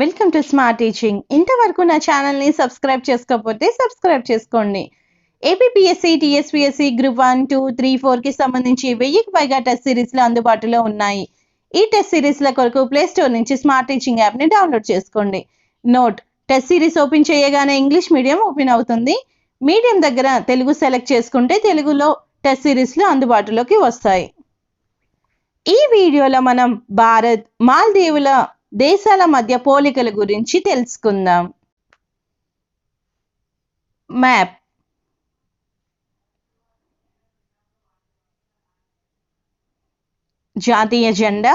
Welcome to smart teaching ఇంతవరకు నా ఛానల్ని సబ్స్క్రైబ్ చేసుకోకపోతే సబ్స్క్రైబ్ చేసుకోండి. APSC TSPSC group one two three ఫోర్కి సంబంధించి వెయ్యికి పైగా టెస్ట్ సిరీస్లు అందుబాటులో ఉన్నాయి. ఈ టెస్ట్ సిరీస్ల కొరకు ప్లే స్టోర్ నుంచి స్మార్ట్ టీచింగ్ యాప్ని డౌన్లోడ్ చేసుకోండి. నోట్ టెస్ట్ సిరీస్ ఓపెన్ చేయగానే ఇంగ్లీష్ మీడియం ఓపెన్ అవుతుంది. మీడియం దగ్గర తెలుగు సెలెక్ట్ చేసుకుంటే తెలుగులో టెస్ట్ సిరీస్లు అందుబాటులోకి వస్తాయి. ఈ వీడియోలో మనం భారత్ మాల్దీవుల దేశాల మధ్య పోలికల గురించి తెలుసుకుందాం. మ్యాప్ జాతీయ జెండా.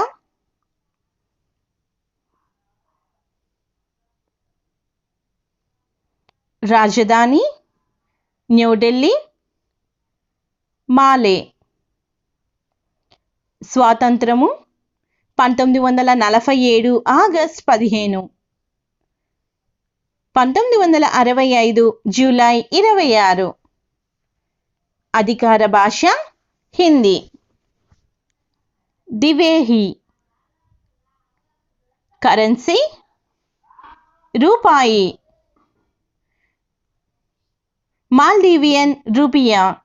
రాజధాని. న్యూఢిల్లీ మాలే. స్వాతంత్రము. పంతొమ్మిది వందల నలభై ఏడు ఆగస్ట్ పదిహేను. పంతొమ్మిది వందల అరవై ఐదు జూలై ఇరవై ఆరు. అధికార భాష హిందీ. దివేహి కరెన్సీ రూపాయి. మాల్దీవియన్ రూపియా.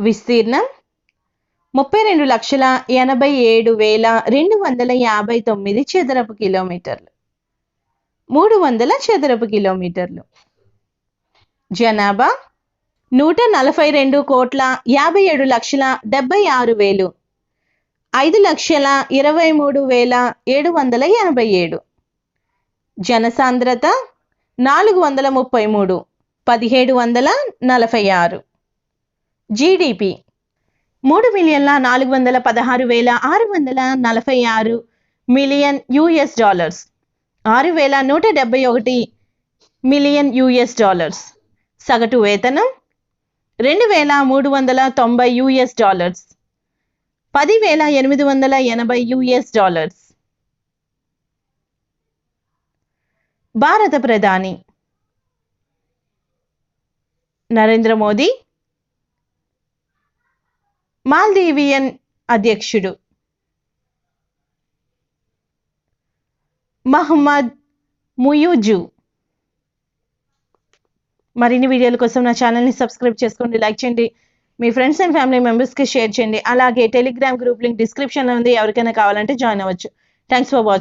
విస్తీర్ణం ముప్పై రెండు లక్షల ఎనభై ఏడు వేల రెండు వందల యాభై తొమ్మిది చదరపు కిలోమీటర్లు. మూడు వందల చదరపు కిలోమీటర్లు. జనాభా నూట నలభై రెండు కోట్ల యాభై ఏడు లక్షల డెబ్బై ఆరు వేలు. ఐదు లక్షల ఇరవై మూడు వేల ఏడు వందల ఎనభై ఏడు. జనసాంద్రత నాలుగు వందల ముప్పై మూడు పదిహేడు వందల నలభై ఆరు. జీడిపి మూడు మిలియన్ల నాలుగు వందల పదహారు వేల ఆరు వందల నలభై ఆరు మిలియన్ యుఎస్ డాలర్స్. ఆరు వేల నూట డెబ్బై ఒకటి మిలియన్ యుఎస్ డాలర్స్. సగటు వేతనం రెండు వేల మూడు వందల తొంభై యుఎస్ డాలర్స్. పదివేల ఎనిమిది వందల ఎనభై యుఎస్ డాలర్స్. భారత ప్రధాని నరేంద్ర మోదీ మాల్దీవియన్ అధ్యక్షుడు. మహమ్మద్ ముయూజు. మరిన్ని వీడియోల కోసం నా ఛానల్ని సబ్స్క్రైబ్ చేసుకోండి లైక్ చేయండి. మీ ఫ్రెండ్స్ అండ్ ఫ్యామిలీ మెంబర్స్కి షేర్ చేయండి. అలాగే టెలిగ్రామ్ గ్రూప్ లింక్ డిస్క్రిప్షన్లో ఉంది ఎవరికైనా కావాలంటే జాయిన్ అవ్వచ్చు. Thanks for watching